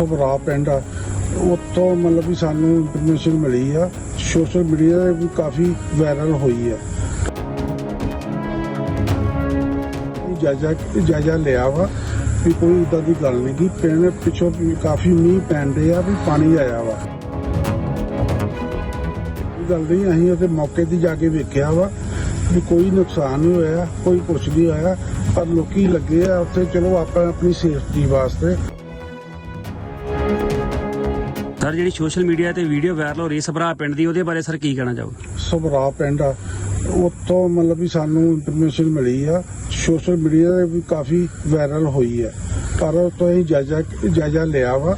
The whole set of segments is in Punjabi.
ਸਭਰਾ ਪਿੰਡ ਆ। ਉੱਥੋਂ ਮਤਲਬ ਵੀ ਸਾਨੂੰ ਇਨਫੋਰਮੇਸ਼ਨ ਮਿਲੀ ਆ। ਸੋਸ਼ਲ ਮੀਡੀਆ ਤੇ ਵੀ ਕਾਫੀ ਵਾਇਰਲ ਹੋਈ ਆ। ਜਾਇਜ਼ਾ ਜਾਇਜ਼ਾ ਲਿਆ ਵਾ ਵੀ ਕੋਈ ਇਦਾਂ ਦੀ ਗੱਲ ਨਹੀਂ ਕਿ ਪਿੰਡ ਪਿੱਛੋਂ ਵੀ ਕਾਫੀ ਮੀਂਹ ਪੈਂਦੇ ਆ ਵੀ ਪਾਣੀ ਆਇਆ ਵਾ। ਗੱਲ ਨਹੀਂ ਅਸੀਂ ਉਹਦੇ ਮੌਕੇ ਤੇ ਜਾ ਕੇ ਵੇਖਿਆ ਵਾ ਵੀ ਕੋਈ ਨੁਕਸਾਨ ਨਹੀਂ ਹੋਇਆ, ਕੋਈ ਕੁਛ ਨਹੀਂ ਹੋਇਆ। ਪਰ ਲੋਕੀ ਲੱਗੇ ਆ ਉੱਥੇ, ਚਲੋ ਆਪਾਂ ਆਪਣੀ ਸੇਫਟੀ ਵਾਸਤੇ ਸਰ, ਜਿਹੜੀ ਸੋਸ਼ਲ ਮੀਡੀਆ ਤੇ ਵੀਡੀਓ ਵਾਇਰਲ ਹੋ ਰਹੀ ਸਭਰਾ ਪਿੰਡ ਦੀ, ਉਹਦੇ ਬਾਰੇ ਸਰ ਕੀ ਕਹਿਣਾ ਚਾਹੋਗੇ? ਸਭਰਾ ਪਿੰਡ ਆ। ਉੱਥੋਂ ਮਤਲਬ ਵੀ ਸਾਨੂੰ ਇਨਫੋਰਮੇਸ਼ਨ ਮਿਲੀ ਆ। ਸੋਸ਼ਲ ਮੀਡੀਆ ਤੇ ਵੀ ਕਾਫੀ ਵਾਇਰਲ ਹੋਈ ਆ। ਪਰ ਉਹ ਅਸੀਂ ਜਾਇਜ਼ਾ ਜਾਇਜ਼ਾ ਲਿਆ ਵਾ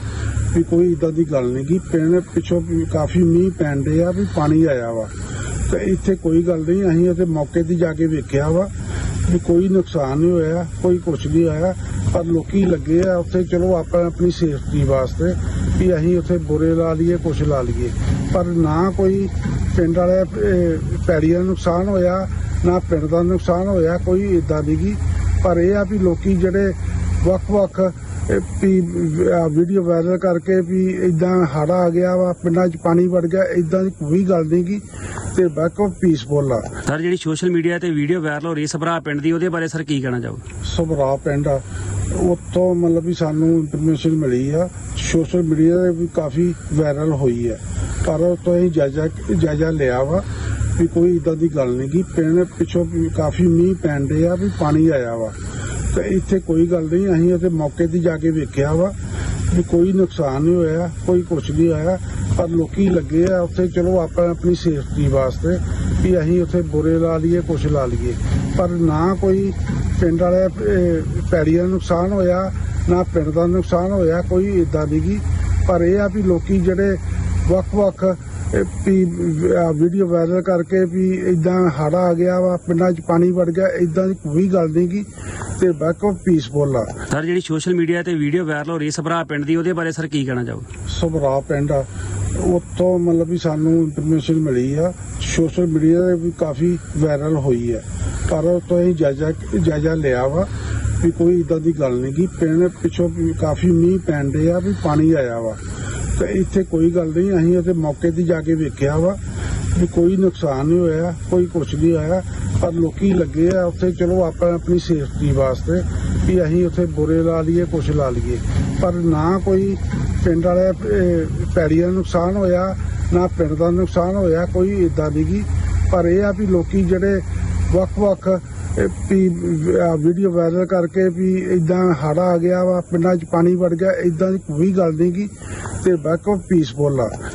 ਵੀ ਕੋਈ ਇਦਾਂ ਦੀ ਗੱਲ ਨਹੀਂ ਕਿ ਪਿੰਡ ਪਿੱਛੋਂ ਵੀ ਕਾਫੀ ਮੀਂਹ ਪੈਂਦੇ ਆ, ਵੀ ਪਾਣੀ ਆਇਆ ਵਾ। ਤੇ ਇੱਥੇ ਕੋਈ ਗੱਲ ਨਹੀਂ, ਅਸੀਂ ਉਹਦੇ ਮੌਕੇ ਤੇ ਜਾ ਕੇ ਵੇਖਿਆ ਵਾ ਵੀ ਕੋਈ ਨੁਕਸਾਨ ਨਹੀਂ ਹੋਇਆ, ਕੋਈ ਕੁਛ ਨਹੀਂ ਹੋਇਆ ਪਰ ਲੋਕੀ ਲੱਗੇ ਆ, ਉੱਥੇ ਚਲੋ ਆਪਾਂ ਆਪਣੀ ਸੇਫਟੀ ਵਾਸਤੇ ਵੀ ਅਸੀਂ ਉੱਥੇ ਬੁਰੇ ਲਾ ਲਈਏ ਕੁਛ ਲਾ ਲਈਏ। ਪਰ ਨਾ ਕੋਈ ਪਿੰਡ ਵਾਲੇ ਪੈੜੀਆਂ ਨੂੰ ਨੁਕਸਾਨ ਹੋਇਆ ਨਾ ਪਿੰਡ ਦਾ ਨੁਕਸਾਨ ਹੋਇਆ ਕੋਈ ਇਦਾਂ ਦੀ ਗੀ। ਪਰ ਇਹ ਆ ਵੀ ਲੋਕੀ ਜਿਹੜੇ ਵੱਖ-ਵੱਖ ਵੀ ਵੀਡੀਓ ਵਾਇਰਲ ਕਰਕੇ ਵੀ ਇਦਾਂ ਹੜਾ ਆ ਗਿਆ ਵਾ ਪਿੰਡਾਂ 'ਚ ਪਾਣੀ ਵੜ ਗਿਆ ਇਦਾਂ ਦੀ ਕੋਈ ਗੱਲ ਨਹੀਂ ਗੀ। ਤੇ ਬਿਲਕੁਲ ਪੀਸਫੁਲ ਆ। ਸਰ ਜਿਹੜੀ ਸੋਸ਼ਲ ਮੀਡੀਆ ਤੇ ਵੀਡੀਓ ਵਾਇਰਲ ਹੋ ਰਹੀ ਸਭਰਾ ਪਿੰਡ ਦੀ ਉਹਦੇ ਬਾਰੇ ਸਰ ਕੀ ਕਹਿਣਾ ਚਾਹੋਗੇ? ਸਭਰਾ ਪਿੰਡ ਆ। ਉੱਥੋਂ ਮਤਲਬ ਵੀ ਸਾਨੂੰ ਇਨਫੋਰਮੇਸ਼ਨ ਮਿਲੀ ਆ। ਸੋਸ਼ਲ ਮੀਡੀਆ ਤੇ ਵੀ ਕਾਫੀ ਵਾਇਰਲ ਹੋਈ ਹੈ। ਪਰ ਉਹ ਤੋਂ ਅਸੀਂ ਜਾਇਜ਼ਾ ਜਾਇਜ਼ਾ ਲਿਆ ਵਾ ਵੀ ਕੋਈ ਇਦਾਂ ਦੀ ਗੱਲ ਨਹੀਂ ਕਿ ਪਿੰਡ ਪਿੱਛੋਂ ਵੀ ਕਾਫੀ ਮੀਂਹ ਪੈਂਦੇ ਆ ਵੀ ਪਾਣੀ ਆਇਆ ਵਾ। ਤੇ ਇੱਥੇ ਕੋਈ ਗੱਲ ਨਹੀਂ ਅਸੀਂ ਉਹਦੇ ਮੌਕੇ ਤੇ ਜਾ ਕੇ ਵੇਖਿਆ ਵਾ ਵੀ ਕੋਈ ਨੁਕਸਾਨ ਨਹੀਂ ਹੋਇਆ ਕੋਈ ਕੁਛ ਨਹੀਂ ਹੋਇਆ ਪਰ ਲੋਕੀ ਲੱਗੇ ਆ ਉੱਥੇ ਚਲੋ ਆਪਾਂ ਆਪਣੀ ਸੇਫਟੀ ਵਾਸਤੇ ਵੀ ਅਸੀਂ ਉੱਥੇ ਬੁਰੇ ਲਾ ਲਈਏ ਕੁਛ ਲਾ ਲਈਏ। ਪਰ ਨਾ ਕੋਈ ਪਿੰਡ ਵਾਲੇ ਅਹ, ਪੈੜੀਆਂ ਨੁਕਸਾਨ ਹੋਇਆ ਨਾ ਪਿੰਡ ਦਾ ਨੁਕਸਾਨ ਹੋਇਆ ਕੋਈ ਇਦਾਂ ਦੀ ਗੀ। ਪਰ ਇਹ ਆ ਵੀ ਲੋਕੀ ਜਿਹੜੇ ਵੱਖ-ਵੱਖ ਵੀ ਵੀਡੀਓ ਵਾਇਰਲ ਕਰਕੇ ਵੀ ਇਦਾਂ ਹੜਾ ਆ ਗਿਆ ਵਾ ਪਿੰਡਾਂ 'ਚ ਪਾਣੀ ਵੜ ਗਿਆ ਇਦਾਂ ਦੀ ਕੋਈ ਗੱਲ ਨਹੀਂ ਗੀ। ਤੇ ਬਿਲਕੁਲ ਪੀਸਫੁਲ ਆ। ਸਰ ਜਿਹੜੀ ਸੋਸ਼ਲ ਮੀਡੀਆ ਤੇ ਵੀਡੀਓ ਵਾਇਰਲ ਹੋ ਰਹੀ ਸਭਰਾ ਪਿੰਡ ਦੀ ਉਹਦੇ ਬਾਰੇ ਸਰ ਕੀ ਕਹਿਣਾ ਚਾਹੋਗੇ? ਸਭਰਾ ਪਿੰਡ ਆ। ਉੱਥੋਂ ਮਤਲਬ ਵੀ ਸਾਨੂੰ ਇਨਫੋਰਮੇਸ਼ਨ ਮਿਲੀ ਆ। ਸੋਸ਼ਲ ਮੀਡੀਆ ਤੇ ਵੀ ਕਾਫੀ ਵਾਇਰਲ ਹੋਈ ਆ। ਪਰ ਉਹ ਤੋਂ ਅਸੀਂ ਜਾਇਜ਼ਾ ਜਾਇਜ਼ਾ ਲਿਆ ਵਾ। ਵੀ ਕੋਈ ਇਦਾਂ ਦੀ ਗੱਲ ਨਹੀਂ ਕਿ ਪਿੰਡ ਪਿੱਛੋਂ ਕਾਫੀ ਮੀਂਹ ਪੈਣ ਪੈਂਦੇ ਆ ਵੀ ਪਾਣੀ ਆਇਆ ਵਾ। ਤੇ ਇੱਥੇ ਕੋਈ ਗੱਲ ਨਹੀਂ ਅਸੀਂ ਉਹਦੇ ਮੌਕੇ ਤੇ ਜਾ ਕੇ ਵੇਖਿਆ ਵਾ ਵੀ ਕੋਈ ਨੁਕਸਾਨ ਨਹੀਂ ਹੋਇਆ ਕੋਈ ਕੁਛ ਨਹੀਂ ਹੋਇਆ ਪਰ ਲੋਕੀ ਲੱਗੇ ਆ ਉੱਥੇ ਚਲੋ ਆਪਾਂ ਆਪਣੀ ਸੇਫਟੀ ਵਾਸਤੇ ਵੀ ਅਸੀਂ ਉੱਥੇ ਬੁਰੇ ਲਾ ਲਈਏ ਕੁਛ ਲਾ ਲਈਏ। ਪਰ ਨਾ ਕੋਈ ਪਿੰਡ ਵਾਲੇ ਅਹ, ਦਾ ਨੁਕਸਾਨ ਹੋਇਆ ਨਾ ਪਿੰਡ ਦਾ ਨੁਕਸਾਨ ਹੋਇਆ ਕੋਈ ਇਦਾਂ ਦੀ ਗੀ। ਪਰ ਇਹ ਆ ਵੀ ਲੋਕੀ ਜਿਹੜੇ ਵੱਖ-ਵੱਖ ਵੀ ਵੀਡੀਓ ਵਾਇਰਲ ਕਰਕੇ ਵੀ ਇਦਾਂ ਹੜਾ ਆ ਗਿਆ ਵਾ, ਪਿੰਡਾਂ 'ਚ ਪਾਣੀ ਵੜ ਗਿਆ ਇਦਾਂ ਦੀ ਕੋਈ ਗੱਲ ਨਹੀਂ ਗੀ ਤੇ ਬਿਲਕੁਲ ਪੀਸਫੁਲ ਆ।